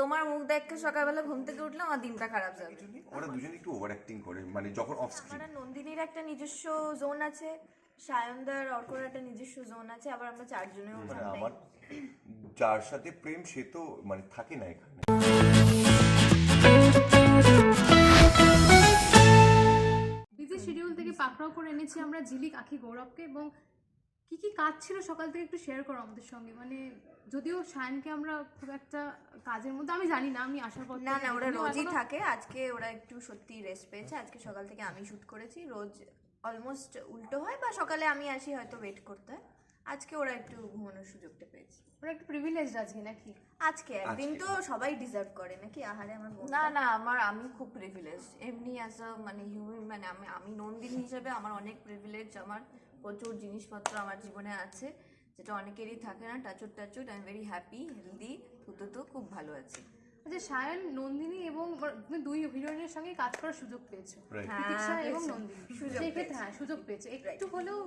তোমার মুখ দেখে সকালবেলা ঘুম থেকে উঠলে আমার দিনটা খারাপ যাবে। ওরা দুজনে একটু ওভার অ্যাক্টিং করে মানে যখন অফ স্ক্রিন নন্দিনীর একটা নিজস্ব জোন আছে সায়নদার অর্কর একটা নিজস্ব জোন আছে আবার আমরা চারজনেও মানে আমার যার সাথে প্রেম সে তো মানে থাকে না এখানে। বিজি শিডিউল থেকে পাকড়াও করে এনেছি আমরা ঝিলিক আখি গৌরবকে এবং কি কি কাজ ছিল? সকাল থেকে একটু শেয়ার করো আমাদের সঙ্গে। মানে যদিও শায়নকে আমরা খুব একটা কাজের মধ্যে আমি জানি না আমি আসার পর না না ওরা রোজই থাকে। আজকে ওরা একটু সত্যি রেস্ট পেয়েছে। আজকে সকাল থেকে আমি শুট করেছি। রোজ অলমোস্ট উল্টো হয় বা সকালে আমি আসি হয়তো ওয়েট করতে। হয় আজকে ওরা একটু ঘুমানোর সুযোগটা পেয়েছে। ওরা একটু প্রিভিলেজ আজকে নাকি? আজকে একদিন তো সবাই ডিজার্ভ করে নাকি? আহারে আমার না না আমার আমি খুব প্রিভিলেজ এমনি অ্যাজ আ মানে হিউম্যান মানে আমি আমি নন্দিনী হিসেবে আমার অনেক প্রিভিলেজ আমার। প্রচুর জিনিসপত্র আমার জীবনে আছে যেটা অনেকেরই থাকে না টাচুট টাচুট I am very happy healthy তো খুব ভালো আছি। আচ্ছা সায়ন নন্দিনী এবং তুমি দুই হিরোইনের সঙ্গে কাজ করার সুযোগ পেয়েছ। হ্যাঁ, এবং নন্দিনী। হ্যাঁ সুযোগ পেয়েছ। একটু হলেও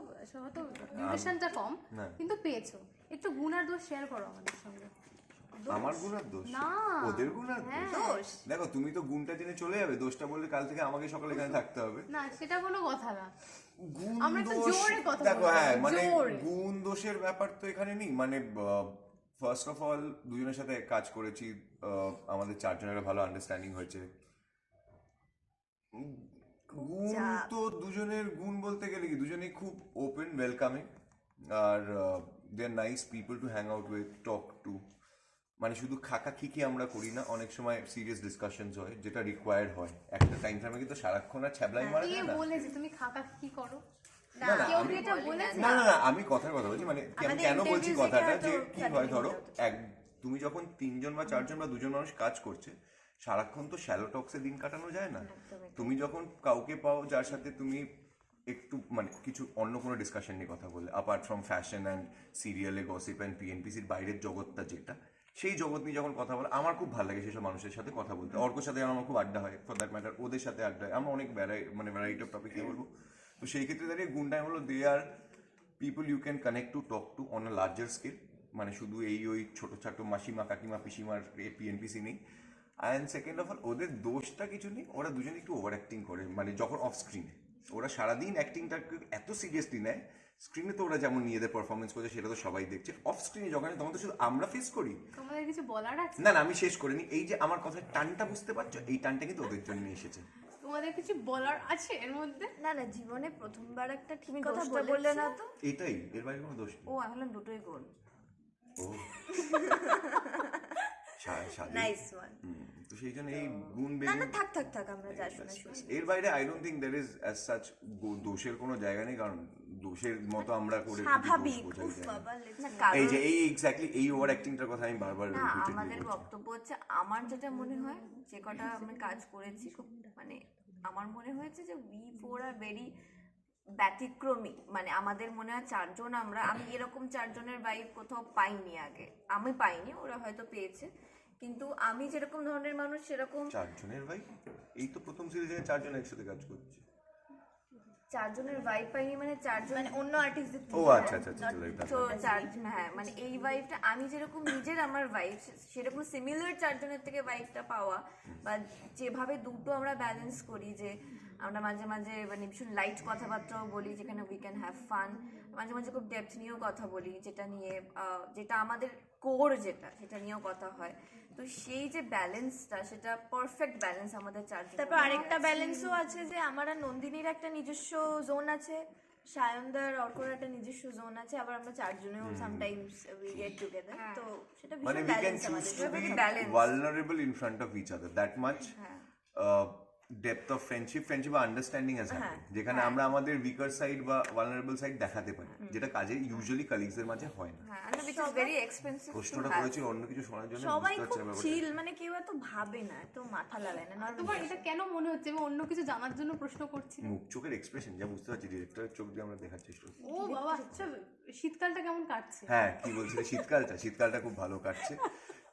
হয়তো ডিউরেশনটা কম কিন্তু পেয়েছ। একটু গুণার দোষ শেয়ার করো আমাদের সঙ্গে। আমার গুণার দোষ? না। ওদের গুণার দোষ? দোষ। দেখো তুমি তো গুণটা জেনে চলে যাবে দোষটা বললে কাল থেকে আমাকে সকালে এখানে থাকতে হবে। না সেটা কোনো কথা না। গুণ দোষ দেখো হ্যাঁ মানে গুণ দোষের ব্যাপার তো এখানে নেই। মানে ফার্স্ট অফ অল দুজনের সাথে কাজ করেছি আমাদের চারজনের ভালো আন্ডারস্ট্যান্ডিং হয়েছে। গুণ তো দুজনের গুণ বলতে গেলে কি দুজনেই খুব open welcoming R they are nice people to hang out with talk to মানে শুধু খাকা খিকি আমরা করি না অনেক সময় সিরিয়াস ডিসকাশনস হয় যেটা রিকোয়ার্ড হয়। একটা টাইম ফ্রেমে কিন্তু সারাক্ষণ আর ছ্যাবলাই মারা যায় না। বলেছে তুমি খাকা কি করো? না, না, আমি- কি এটা বলেছে? না না না আমি কথার কথা বলছি মানে আমি কেন বলছি কথাটা যে কি হয় ধরো এক তুমি যখন তিনজন বা চারজন বা দুজন মানুষ কাজ করছে সারাক্ষণ তো শ্যালো টক্সে দিন কাটানো যায় না। তুমি যখন কাউকে পাও যার সাথে তুমি একটু মানে কিছু অন্য কোনো ডিসকাশন নিয়ে কথা বললে অ্যাপার্ট ফ্রম ফ্যাশন অ্যান্ড সিরিয়ালে গসিপ অ্যান্ড পিএনপিসির বাইরের জগৎটা যেটা সেই জগৎ নিয়ে যখন কথা বলে, আমার খুব ভালো লাগে সেসব মানুষের সাথে কথা বলতে। অর্কর সাথে আমার খুব আড্ডা হয় ফর দ্যাট ম্যাটার ওদের সাথে আড্ডা হয় আমরা অনেক ভ্যারাই মানে ভ্যারাইটি অফ টপিক নিয়ে বলব। তো সেই ক্ষেত্রে দাঁড়িয়ে গুণটাই হলো they are people you can connect to talk to on a larger scale মানে শুধু এই ওই ছোটো ছোট মাসিমা, কাকিমা, পিসিমার পিএনপিসি নেই। অ্যান্ড সেকেন্ড অফ অল ওদের দোষটা কিছু নেই, ওরা দুজনে একটু ওভার অ্যাক্টিং করে। মানে যখন অফ স্ক্রিনে ওরা সারাদিন অ্যাক্টিংটাকে এত সিরিয়াসলি নেয় স্ক্রিনে তো ওরা যেমন নিজেদের পারফরমেন্স করছে সেটা তো সবাই দেখছে। অফ স্ক্রিনে যখন তখন তো শুধু আমরা ফেস করি। তোমাদের কিছু বলার আছে? না না আমি শেষ করিনি। এই যে আমার কথার টানটা বুঝতে পারছ? এই টানটা কিন্তু ওদের জন্য এসেছে। তোমাদের কিছু বলার আছে এর মধ্যে? না না জীবনে প্রথমবার একটা ঠিক তুমি কথা বললে না তো। এটাই এর বাইরে কোনো দোষ নেই। ও এখন দুটোই গোল ও। নাইস ওয়ান তো সেই জন্য এই গুণ না বেগুন না থাক থাক থাক আমরা যা শুনে শুনি এর বাইরে I don't think there is as such দোষের কোনো জায়গা নেই কারণ দোষের মতো আমরা করে স্বাভাবিক। উফ বাবা না, কারণ- এই যে এই এক্স্যাক্টলি এই ওভার অ্যাক্টিংটার কথা আমি বারবার না আমাদের বক্তব্য হচ্ছে আমার যেটা মনে হয় যে কটা আমি কাজ করেছি মানে আমার মনে হয়েছে যে উই ফোর আর ভেরি ব্যতিক্রমী। মানে আমাদের মনে হয় চারজন আমরা আমি এরকম চারজনের বাইক কোথাও পাইনি আগে। আমি পাইনি ওরা হয়তো পেয়েছে। কিন্তু আমি যেরকম ধরনের মানুষ সেরকম চারজনের ভাই এই তো প্রথম সিরিজে চারজন একসাথে কাজ করছে। চারজনের ভাইব পাইনি মানে চারজন মানে অন্য আর্টিস্টদের ও আচ্ছা আচ্ছা আচ্ছা তো চার হ্যাঁ মানে এই ভাইবটা আমি যেরকম নিজের আমার ভাইব সেরকম সিমিলার চারজনের থেকে ভাইবটা পাওয়া। বা যেভাবে দুটো আমরা ব্যালেন্স করি যে আমরা মাঝে মাঝে মানে ভীষণ লাইট কথাবার্তাও বলি যেখানে উই ক্যান হ্যাভ ফান মাঝে মাঝে খুব ডেপথ নিয়েও কথা বলি যেটা নিয়ে আহ, যেটা আমাদের কোর যেটা সেটা নিয়েও কথা হয়। তো সেই যে ব্যালেন্সটা সেটা পারফেক্ট ব্যালেন্স আমাদের চারজন তারপর আরেকটা ব্যালেন্সও আছে যে আমার আর নন্দিনীর একটা নিজস্ব জোন আছে সায়নদার অর্কর একটা নিজস্ব জোন আছে আবার আমরা চারজনেও সামটাইমস উই গেট টুগেদার তো সেটা মানে ভীষণ ব্যালেন্স আমাদের to be very balanced. vulnerable in front of each of friendship friendship বা আন্ডারস্ট্যান্ডিং আছে যেখানে আমরা আমাদের উইকার সাইড বা ভালনারেবল সাইড দেখাতে পারি যেটা কাজে ইউজুয়ালি কালিগসদের মাঝে হয় না। হ্যাঁ উইচ ইজ ভেরি এক্সপেন্সিভ প্রশ্নটা করেছিল অন্য কিছু শোনার জন্য সবাই খুব। চিল মানে কেউ এত ভাবে না এত মাথা লাগায় না তোমার এটা কেন মনে হচ্ছে আমি অন্য কিছু জানার জন্য প্রশ্ন করছি? মুখ চোখের এক্সপ্রেশন যা বুঝতে পারছি ডিরেক্টরের চোখ দিয়ে আমরা দেখার চেষ্টা করছি। ও বাবা আচ্ছা শীতকালটা কেমন কাটছে? হ্যাঁ কি বলছিলে? শীতকালটা শীতকালটা খুব ভালো কাটছে।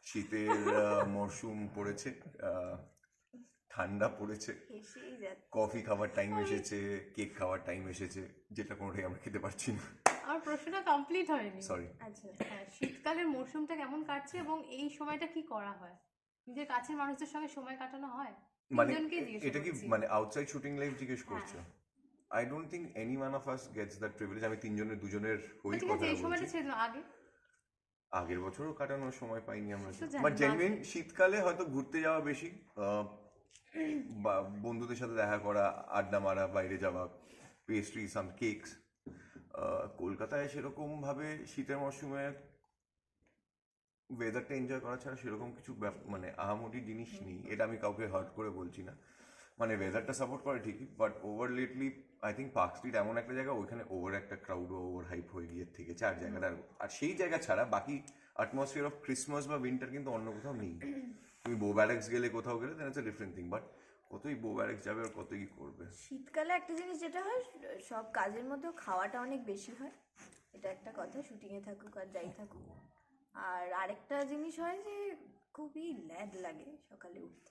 শীতের আহ, মরশুম পড়েছে আহ, ঠান্ডা পড়েছে। কফি খাওয়ার টাইম এসেছে কেক খাওয়ার টাইম এসেছে যেটা কোনোটাই আমরা খেতে পারছি না। আমার প্রশ্নটা কমপ্লিট হয়নি। সরি আচ্ছা হ্যাঁ শীতকালের মরশুমটা কেমন কাটছে এবং এই সময়টা কি করা হয়? নিজের কাছের মানুষদের সঙ্গে সময় কাটানো হয়? মানে এটা কি মানে আউটসাইড শুটিং লাইফ জিজ্ঞেস করছ? I don't think any one of us gets that privilege আমি তিনজনের দুজনের হই কথা এই সময়টা আগে। আগের বছরও কাটানোর সময় পাইনি আমরা। বাট জেনুইন শীতকালে হয়তো ঘুরতে যাওয়া বেশি বা বন্ধুদের সাথে দেখা করা আড্ডা মারা বাইরে যাওয়া পেস্ট্রি সাম কেকস কলকাতায় সেরকম ভাবে শীতের মরশুমে ওয়েদারটা এনজয় করা ছাড়া সেরকম কিছু মানে আহামরি জিনিস নেই। এটা আমি কাউকে হার্ট করে বলছি না। মানে ওয়েদারটা সাপোর্ট করে ঠিকই but over lately I think Park Street এমন একটা জায়গা ওইখানে ওভার একটা ক্রাউড ওভার হাইপ হয়ে গিয়ে থেকে চার জায়গাটা আর সেই জায়গা ছাড়া বাকি অ্যাটমসফিয়ার অফ ক্রিসমাস বা উইন্টার কিন্তু অন্য কোথাও নেই। তুমি বো ব্যারেক্স গেলে কোথাও গেলে then it's different thing but কতই বো ব্যারেক্স যাবে আর কতই কি করবে? শীতকালে একটা জিনিস যেটা হয়, সব কাজের মধ্যেও খাওয়াটা অনেক বেশি হয়। এটা একটা কথা শুটিংয়ে থাকুক আর যাই থাকুক। আর আরেকটা জিনিস হয় যে খুবই ল্যাদ লাগে সকালে উঠতে।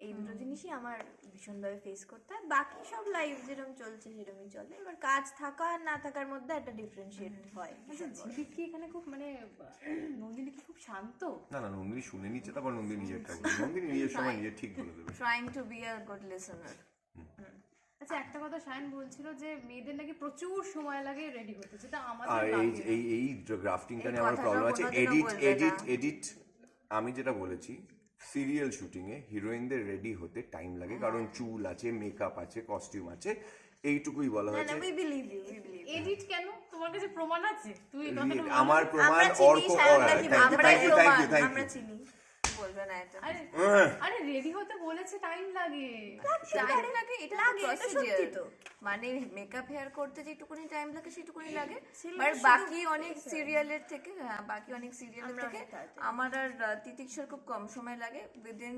এই দুটো জিনিসই আমার ভীষণভাবে ফেস করতে হয়। বাকি সব লাইফ যেরকম চলছে সেরকমই চলে। এবার কাজ থাকা আর না থাকার মধ্যে একটা ডিফারেন্সিয়েট হয় আচ্ছা ঝিলিক কি এখানে খুব মানে নন্দিনী কি খুব শান্ত? না না নন্দিনী শুনে নিচ্ছে তারপর নন্দিনী নিজেরটা বলবে নন্দিনী নিজের সময় নিজে ঠিক বলে দেবে। Trying to be a good listener আচ্ছা একটা কথা শায়ন বলছিল যে মেয়েদের নাকি প্রচুর সময় লাগে রেডি হতে যেটা আর আমাদের এই এই এই গ্রাফটিংটা নিয়ে আমার প্রবলেম আছে এডিট এডিট এডিট আমি যেটা বলেছি সিরিয়াল শুটিংয়ে এ হিরোইনদের রেডি হতে টাইম লাগে কারণ চুল আছে মেকআপ আছে কস্টিউম আছে এইটুকুই বলা হয়েছে। এডিট কেন? তোমার কাছে প্রমাণ আছে? তুই আমার প্রমাণ Arka thank you thank you thank you চিনি। বলবে না এটা। আরে আরে রেডি হতে বলেছে টাইম লাগে। টাইম লাগে এটা লাগে, এটা সত্যি তো। মানে মেকআপ হেয়ার করতে যেটুকুনি টাইম লাগে সেটুকুনি লাগে। আর বাট বাকি অনেক সিরিয়ালের থেকে হ্যাঁ বাকি অনেক সিরিয়ালের আমরা থেকে আমার আর তিতিক্ষার খুব কম সময় লাগে। Within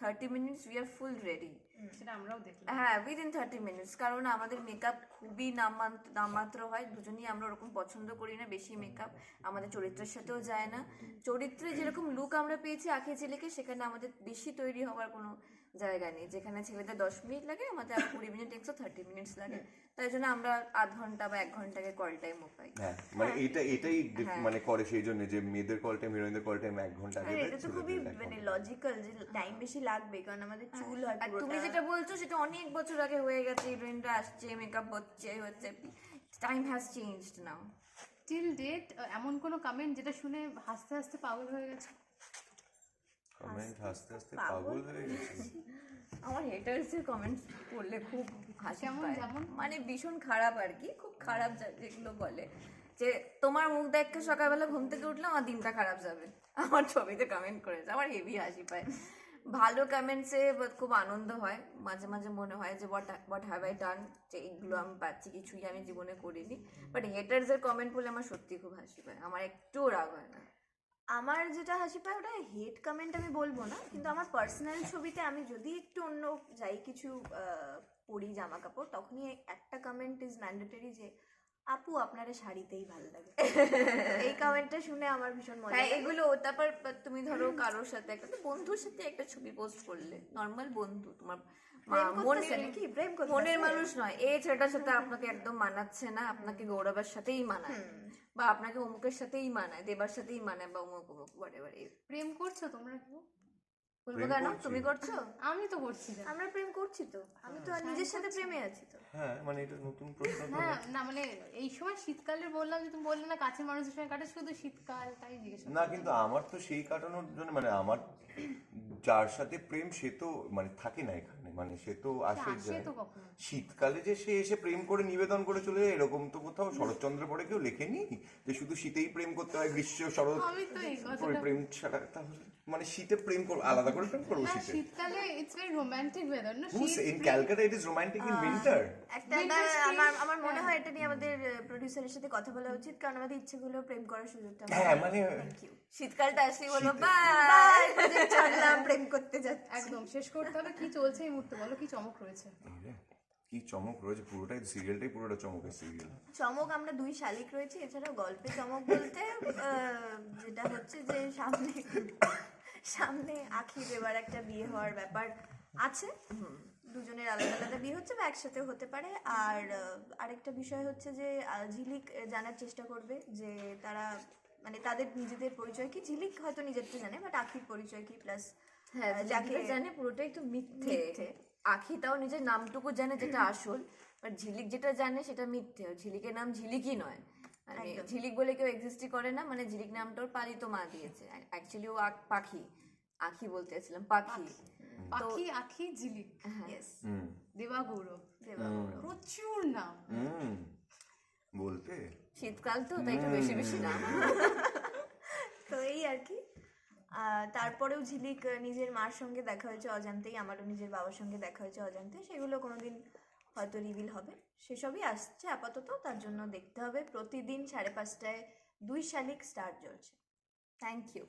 thirty minutes we are full ready সেটা আমরাও দেখলাম। হ্যাঁ উইদিন থার্টি মিনিটস কারণ আমাদের মেকআপ খুবই নামমাত্র নামমাত্র হয় দুজনেই আমরা ওরকম পছন্দ করি না বেশি মেকআপ আমাদের চরিত্রের সাথেও যায় না। চরিত্রে যেরকম লুক আমরা পেয়েছি আঁকে ছেলেকে সেখানে আমাদের বেশি তৈরি হওয়ার কোনো জায়গা নেই। যেখানে ছেলেদের দশ মিনিট লাগে আমাদের আর কুড়ি মিনিট একশো থার্টি মিনিটস লাগে। তাই জন্য আমরা আধ ঘণ্টা বা এক ঘন্টাকে কল টাইমও পাই। হ্যাঁ মানে এটা এটাই মানে করে সেই জন্য যে মেয়েদের কল টাইম হিরোইনদের কল টাইম এক ঘণ্টা আগে এটা তো খুবই মানে লজিক্যাল যে টাইম বেশি লাগবে কারণ আমাদের চুল হয় আর তুমি যেটা বলছো সেটা অনেক বছর আগে হয়ে গেছে হিরোইনরা আসছে মেকআপ হচ্ছে হচ্ছে time has changed now till date এমন কোনো কমেন্ট যেটা শুনে হাসতে হাসতে পাগল হয়ে গেছে? কমেন্ট হাসতে হাসতে পাগল হয়ে গেছে। আমার হেটার্স এর কমেন্টস পড়লে খুব হাসি পায়। যেমন? মানে ভীষণ খারাপ আর কি খুব খারাপ যেগুলো বলে। যে তোমার মুখ দেখে সকালবেলা ঘুম থেকে উঠলাম আর দিনটা খারাপ যাবে। আমার ছবিতে কমেন্ট করেছে আমার হেভি হাসি পায়। ভালো কমেন্টসে খুব আনন্দ হয়। মাঝে মাঝে মনে হয় যে what what have I done যে এইগুলো আমি পাচ্ছি কিছুই আমি জীবনে করিনি। বাট হেটার্স এর কমেন্ট পড়লে আমার সত্যি খুব হাসি পায়। আমার একটুও রাগ হয় না। আমার যেটা হাসি পায় ওটা হেট কমেন্ট আমি বলব না কিন্তু আমার পার্সোনাল ছবিতে আমি যদি একটু অন্য যাই কিছু পরি জামা কাপড় তখনই একটা কমেন্ট ইজ ম্যান্ডেটরি যে আপু আপনারা শাড়িতেই ভালো লাগে। এই কমেন্টটা শুনে আমার ভীষণ মজা হ্যাঁ এগুলো তারপর তুমি ধরো কারোর সাথে একটা তো বন্ধুর সাথে একটা ছবি পোস্ট করলে নর্মাল বন্ধু তোমার মনের? প্রেম মনের মানুষ নয় এই ছেলেটার সাথে আপনাকে একদম মানাচ্ছে না আপনাকে গৌরবের সাথেই মানায়। বা আপনাকে অমুকের সাথেই মানায় দেবার সাথেই মানায় বা অমুক অমুক হোয়াটএভার প্রেম করছ তোমরা কেউ বলব কেন তুমি করছ? আমি তো করছি না। আমরা প্রেম করছি তো। আমি তো নিজের সাথে প্রেমে আছি তো। হ্যাঁ মানে এটা নতুন প্রশ্ন হ্যাঁ না মানে এই সময় শীতকালে বললাম যে তুমি বললে না কাছের মানুষের সঙ্গে কাটে শুধু শীতকাল তাই জিজ্ঞেস না কিন্তু আমার তো সেই কাটানোর জন্য মানে আমার যার সাথে প্রেম সে তো মানে থাকে না এখানে। মানে সে তো আসে যায়। শীতকালে যে সে এসে প্রেম করে নিবেদন করে চলে যায় এরকম তো কোথাও শরৎচন্দ্র পরে কেউ লেখেনি? যে শুধু শীতেই প্রেম করতে হয় গ্রীষ্ম শরৎ প্রেম ছাড়া তাহলে মানে শীতে প্রেম করব আলাদা করে প্রেম করব শীতে? শীতকালে ইটস ভেরি রোমান্টিক ওয়েদার না? শীত romantic in winter? একটা Winter একটা- spring, আমার আমার মনে হয়। এটা নিয়ে আমাদের প্রডিউসারের সাথে কথা বলা উচিত কারণ আমাদের ইচ্ছেগুলো প্রেম করার সুযোগটা হ্যাঁ মানে শীতকালটা আসলেই বলো বাই ছাড়লাম প্রেম করতে যাচ্ছি। একদম শেষ করতে হবে কি চলছে এই মুহূর্তে? বলো কি চমক রয়েছে? কি চমক রয়েছে? পুরোটাই সিরিয়ালটাই পুরোটা চমকের সিরিয়াল। চমক আমরা দুই শালিক রয়েছে এছাড়াও গল্পে চমক বলতে যেটা হচ্ছে যে সামনে সামনে আখি দেবার একটা বিয়ে হওয়ার ব্যাপার আছে। দুজনের আলাদা আলাদা বিয়ে হচ্ছে বা একসাথে হতে পারে। আর আরেকটা বিষয় হচ্ছে যে ঝিলিক জানার চেষ্টা করবে যে তারা মানে তাদের নিজেদের পরিচয় কি? ঝিলিক হয়তো নিজেরটা জানে বাট আখির পরিচয় কি? প্লাস হ্যাঁ যাকে জানে পুরোটাই মিথ্যে। আখি তাও নিজের নামটুকু জানে যেটা আসল বাট ঝিলিক যেটা জানে সেটা মিথ্যে। ঝিলিকের নাম ঝিলিকই নয়। মানে ঝিলিক বলে কেউ এক্সিস্টই করে না মানে ঝিলিক নামটা ওর পালিত মা দিয়েছে। অ্যাকচুয়ালি ও আখ- পাখি। আখি বলতে চাইছিলাম পাখি। পাখি। আখি ঝিলিক। ইয়েস দেবা গৌরব প্রচুর নাম। হুম। বলতে? শীতকাল তো তাই একটু বেশি বেশি নাম। তো এই আর কি। তারপরেও ঝিলিক নিজের মার সঙ্গে দেখা হয়েছে অজান্তেই আমারও নিজের বাবার সঙ্গে দেখা হয়েছে অজান্তে সেগুলো কোনোদিন হয়তো রিভিল হবে। সেসবই আসছে আপাতত তার জন্য দেখতে হবে। প্রতিদিন সাড়ে পাঁচটায় দুই শালিক স্টার জ্বলছে। Thank you